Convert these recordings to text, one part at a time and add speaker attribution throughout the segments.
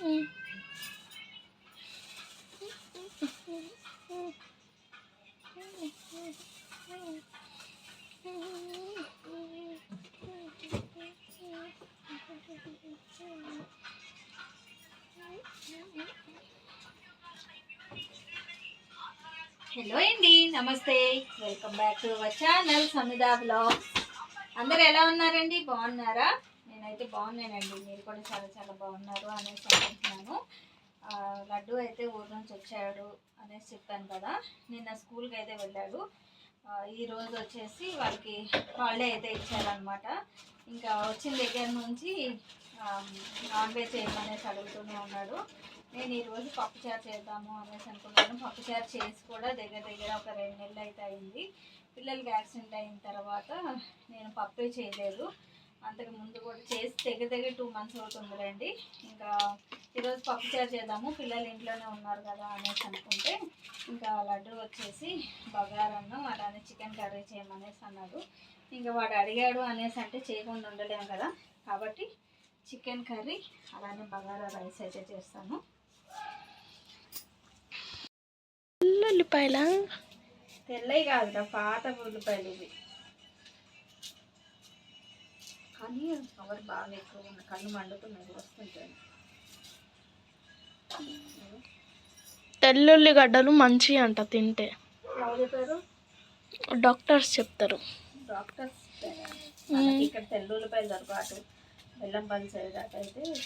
Speaker 1: Hello అండి నమస్తే. Welcome back to our channel Samida blog అందరు ఎలా ఉన్నారండి? బాగున్నారా? నేనైతే బాగున్నానండి. మీరు కూడా చాలా చాలా బాగున్నారు అనేసి అనుకుంటున్నాను. లడ్డు అయితే ఊరు నుంచి వచ్చాడు అనేసి చెప్పాను కదా. నిన్న స్కూల్కి అయితే వెళ్ళాడు. ఈ రోజు వచ్చేసి వాళ్ళకి హాలిడే అయితే ఇచ్చారనమాట ఇంకా వచ్చిన దగ్గర నుంచి నాన్ వెజ్ చేయమనేసి అడుగుతూనే ఉన్నాడు. నేను ఈరోజు పప్పుచారు చేద్దాము అనేసి అనుకున్నాను. పప్పుచారు చేసి కూడా దగ్గర దగ్గర ఒక రెండు నెలలు అయితే అయింది. పిల్లలకి యాక్సిడెంట్ అయిన తర్వాత నేను పప్పే చేయలేదు. అంతకు ముందు కూడా చేసి దగ్గర దగ్గర టూ మంత్స్ అవుతుందిలేండి. ఇంకా ఈరోజు పప్పుచారు చేద్దాము పిల్లలు ఇంట్లోనే ఉన్నారు కదా అనేసి అనుకుంటే ఇంకా లడ్డు వచ్చేసి బగారన్నం అలానే చికెన్ కర్రీ చేయమనేసి అన్నాడు. ఇంకా వాడు అడిగాడు అనేసి అంటే చేయకుండా ఉండలేము కదా. కాబట్టి చికెన్ కర్రీ అలానే బగారా రైస్ అయితే చేస్తాను.
Speaker 2: ఉల్లిపాయల
Speaker 1: తెల్లవి కాదురా పాత ఉల్లిపాయలు ఇవి. కానీ పవర్ బాగా ఎక్కువ ఉంది. కళ్ళు మండుతున్నాయి వస్తుంటాయి
Speaker 2: తెల్లుల్లిగడ్డలు మంచి అంట తింటే. డాక్టర్స్ చెప్తారు.
Speaker 1: డాక్టర్స్ ఇక్కడ తెల్లుల్లిపాయలు దొరకవు అటు బెల్లంపల్లి సైడ్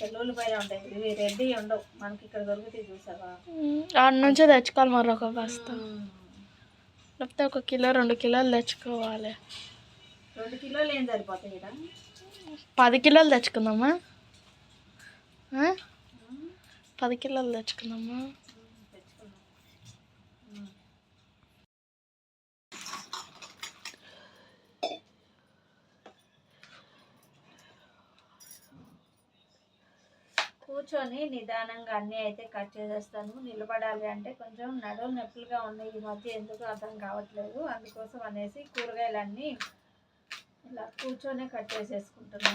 Speaker 1: తెల్లుల్లిపాయలు ఉంటాయి. ఇవి రెడ్డి ఉండవు. మనకి ఇక్కడ దొరుకుతాయి చూసావా?
Speaker 2: ఆడ నుంచే తెచ్చుకోవాలి మరి ఒక బస్తా. లేకపోతే ఒక కిలో రెండు కిలోలు తెచ్చుకోవాలి.
Speaker 1: రెండు కిలోలు ఏం సరిపోతాయి ఇక్కడ?
Speaker 2: పది కిలోలు తెచ్చుకుందామా? పది కిలోలు తెచ్చుకుందామా?
Speaker 1: కూర్చొని నిదానంగా అన్నీ అయితే కట్ చేసేస్తాను. నిలబడాలి అంటే కొంచెం నడుము నొప్పులుగా ఉన్నాయి ఈ మధ్య ఎందుకు అర్థం కావట్లేదు. అందుకోసం అనేసి కూరగాయలన్నీ కూర్చొనే కట్ చేసేసుకుంటున్నా.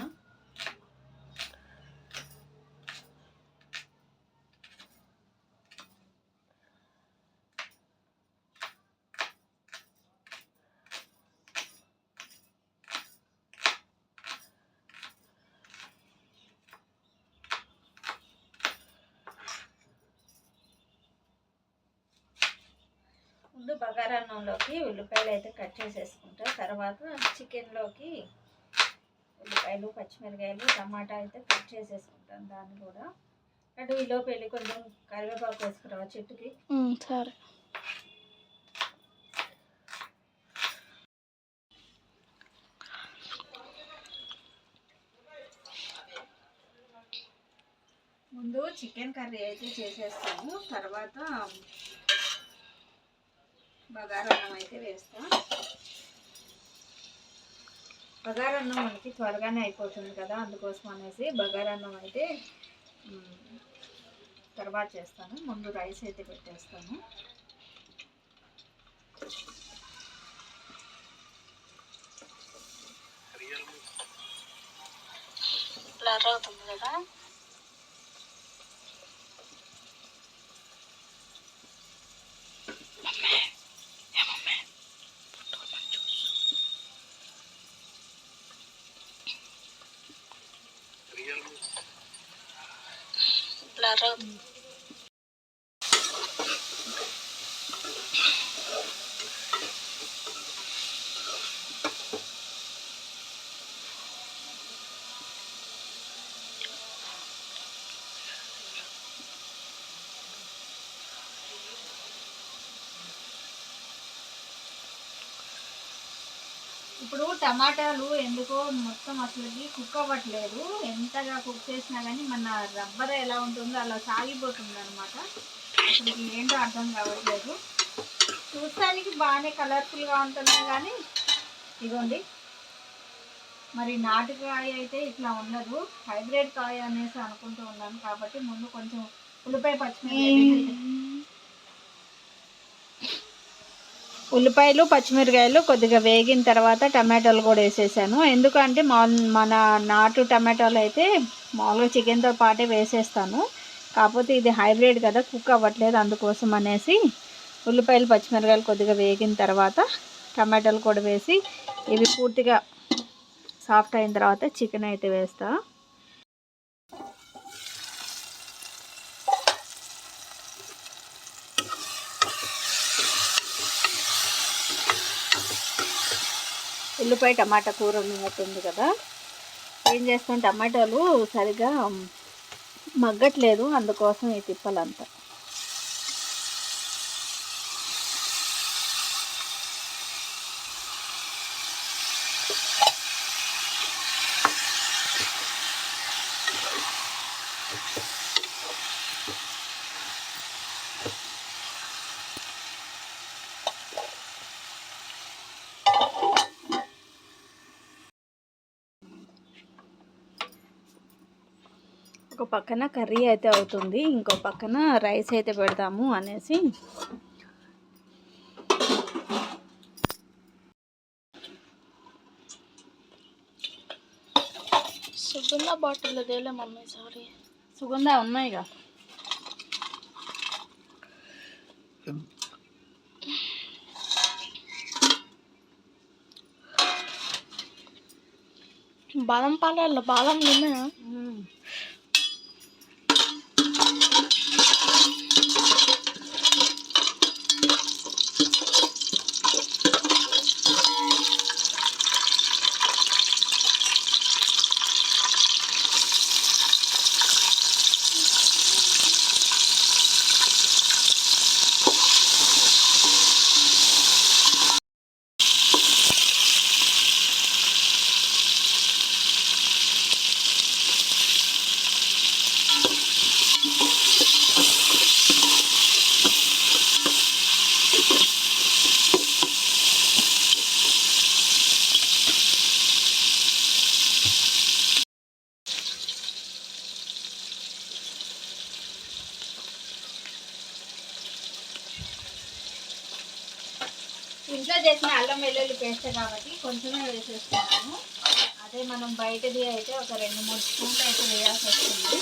Speaker 1: ముందు బగారన్నంలోకి ఉల్లిపాయలు అయితే కట్ చేసేసుకుంటా. తర్వాత చికెన్లోకి ఉల్లిపాయలు పచ్చిమిరకాయలు టమాటా అయితే కట్ చేసేసుకుంటాను దాన్ని కూడా. అటు ఈలోపు వెళ్ళి కొంచెం కరివేపాకు వేసుకురావా చెట్టుకి?
Speaker 2: సరే.
Speaker 1: ముందు చికెన్ కర్రీ అయితే చేసేస్తాము తర్వాత బగారన్నం అయితే వేస్తాం. బగారన్నం మనకి త్వరగానే అయిపోతుంది కదా అందుకోసం అనేసి బగారన్నం అయితే తర్వాత చేస్తాను. ముందు రైస్ అయితే పెట్టేస్తాను.
Speaker 2: అవుతుంది కదా బ్లర్ అవుతుంది
Speaker 1: ఇప్పుడు టమాటాలు ఎందుకో మొత్తం అసలుకి కుక్ అవ్వట్లేదు. ఎంతగా కుక్ చేసినా కానీ మన రబ్బర్ ఎలా ఉంటుందో అలా సాగిపోతుంది అనమాట అసలు ఏంటో అర్థం కావట్లేదు. చూస్తానికి బాగానే కలర్ఫుల్గా ఉంటున్నాయి కానీ ఇదిగోండి మరి నాటు కాయ అయితే ఇట్లా ఉండదు. హైబ్రిడ్ కాయ అనేసి అనుకుంటూ ఉన్నాను కాబట్టి ముందు కొంచెం ఉల్లిపాయ పచ్చిమిరపకాయలు ఉల్లిపాయలు పచ్చిమిరకాయలు కొద్దిగా వేగిన తర్వాత టమాటాలు కూడా వేసేసాను. ఎందుకంటే మా మన నాటు టమాటాలు అయితే మామూలుగా చికెన్తో పాటే వేసేస్తాను. కాకపోతే ఇది హైబ్రిడ్ కదా కుక్ అవ్వట్లేదు అందుకోసం అనేసి ఉల్లిపాయలు పచ్చిమిరకాయలు కొద్దిగా వేగిన తర్వాత టమాటాలు కూడా వేసి ఇవి పూర్తిగా సాఫ్ట్ అయిన తర్వాత చికెన్ అయితే వేస్తా. ఉల్లిపాయ టమాటా కూర ఉన్నట్టుంది కదా. ఏం చేస్తాం? టమాటాలు సరిగా మగ్గట్లేదు. అందుకోసం ఈ తిప్పలంతా. పక్కన కర్రీ అయితే అవుతుంది. ఇంకో పక్కన రైస్ అయితే పెడదాము అనేసి.
Speaker 2: సుగంధ బాటిల్ దేలే మమ్మీ సారీ.
Speaker 1: సుగంధ ఉన్నాయిగా.
Speaker 2: బాదం పాలల్లో బాదం తిన్నా?
Speaker 1: ఇంట్లో చేసిన అల్లం వెల్లుల్లి పేస్ట్ కాబట్టి కొంచెమే వేసేసుకుంటాము. అదే మనం బయటది అయితే ఒక రెండు మూడు స్పూన్లు అయితే వేయాల్సి వస్తుంది.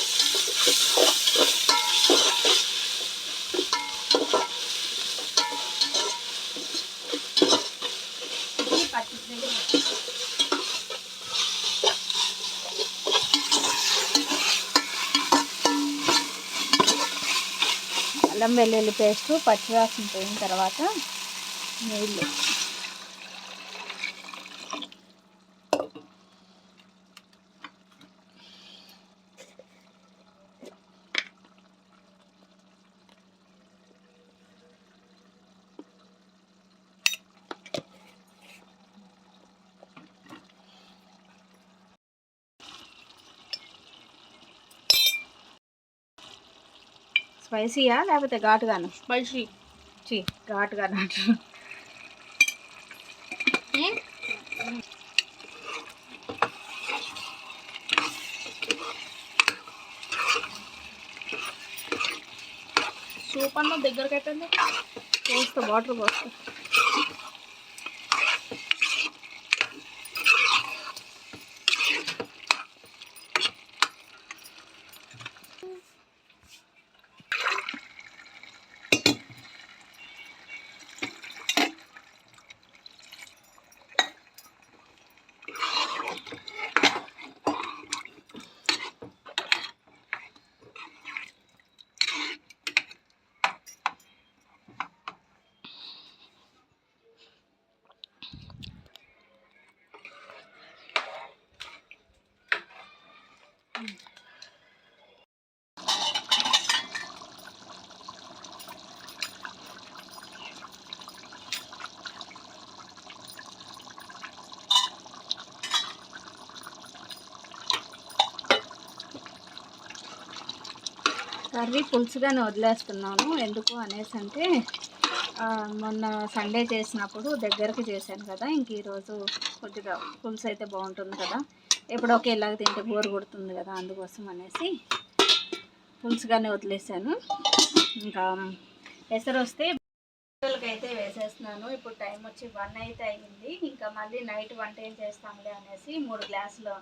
Speaker 1: అల్లం వెల్లుల్లి పేస్ట్ పచ్చివాసన పోయిన తర్వాత నీళ్ళు. స్పైసీయా లేకపోతే ఘాటుగాను?
Speaker 2: స్పైసీ.
Speaker 1: చీ ఘాటుగా నాటు
Speaker 2: సూప్ దగ్గరకు అయిపోయింది
Speaker 1: పోస్తా వాటర్ పోస్తా. కర్రీ పులుసుగానే వదిలేస్తున్నాను. ఎందుకు అనేసి అంటే మొన్న సండే చేసినప్పుడు దగ్గరికి చేశాను కదా ఇంక ఈరోజు కొద్దిగా పులుసు అయితే బాగుంటుంది కదా. ఎప్పుడు ఒకేలాగ తింటే బోరు కొడుతుంది కదా అందుకోసం అనేసి పులుసుగానే వదిలేసాను ఇంకా ఎసరు వస్తే అయితే వేసేస్తున్నాను. ఇప్పుడు టైం వచ్చి వన్ అయితే అయ్యింది. ఇంకా మళ్ళీ నైట్ వంట ఏం చేస్తాంలే అనేసి మూడు గ్లాసులు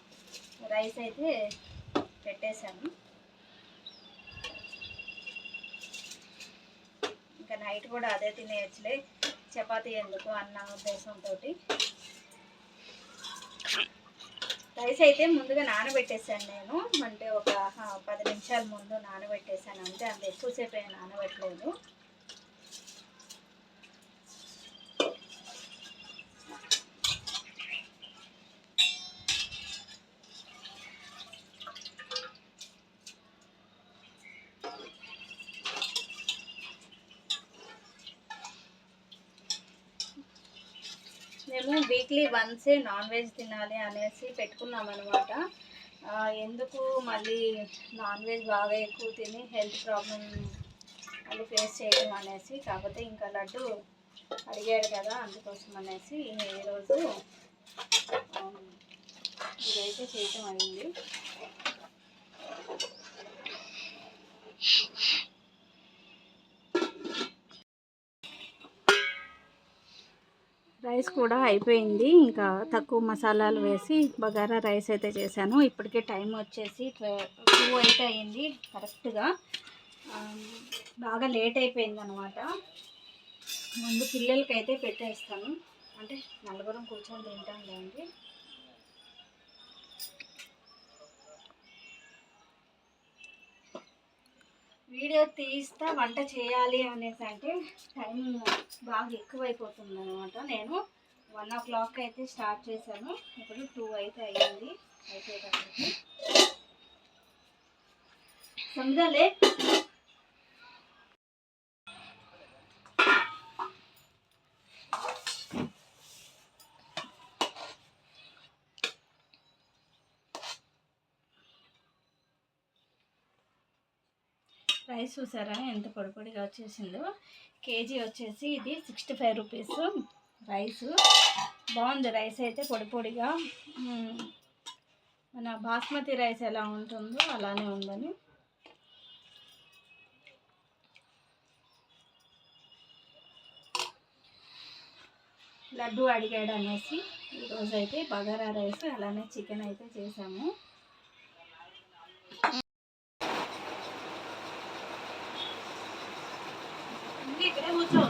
Speaker 1: రైస్ అయితే పెట్టేశాను. ఇంకా నైట్ కూడా అదే తినేయచ్చులే. చపాతీ ఎందుకు? అన్న ఉద్దేశంతో రైస్ అయితే ముందుగా నానబెట్టేసాను నేను. అంటే ఒక పది నిమిషాల ముందు నానబెట్టేసాను అంతే అంత. ఎక్కువసేపు నానబెట్టలేదు. మేము వీక్లీ వన్సే నాన్ వెజ్ తినాలి అనేసి పెట్టుకున్నాం అనమాట ఎందుకు మళ్ళీ నాన్ వెజ్ బాగా ఎక్కువ తిని హెల్త్ ప్రాబ్లం మళ్ళీ ఫేస్ చేయడం అనేసి కాకపోతే ఇంకా లడ్డు అడిగాడు కదా అందుకోసం అనేసి ఈరోజు ఆ, ఇదైతే చేయటం అయింది. రైస్ కూడా అయిపోయింది. ఇంకా తక్కువ మసాలాలు వేసి బగారా రైస్ అయితే చేశాను. ఇప్పటికే టైం వచ్చేసి టూ అయితే అయింది కరెక్ట్గా. బాగా లేట్ అయిపోయింది అనమాట ముందు పిల్లలకి అయితే పెట్టేస్తాను. అంటే నలుగురం కూర్చొని తింటాం కదండి. వీడియో తీస్తా వంట చేయాలి అనేసి అంటే టైం బాగా ఎక్కువైపోతుంది అనమాట నేను వన్ ఓ క్లాక్ అయితే స్టార్ట్ చేశాను. ఇప్పుడు టూ అయితే అయ్యింది. అయిపోయేటప్పటికి. సమజాలే రైస్ చూసారా? ఎంత పొడి పొడిగా వచ్చేసిందో. కేజీ వచ్చేసి ఇది సిక్స్టీ ఫైవ్ రూపీస్. రైస్. బాగుంది రైస్ అయితే పొడి పొడిగా మన బాస్మతి రైస్ ఎలా ఉంటుందో అలానే ఉందని. లడ్డు అడిగాడు అనేసి. ఈరోజు అయితే బగారా రైస్ అలానే చికెన్ అయితే చేసాము ఇక్కడే కూర్చో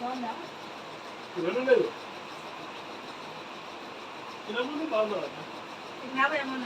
Speaker 1: బాగుందా
Speaker 3: తినలేదు తినకుండా బాగున్నా
Speaker 1: తిన్నావా ఏమో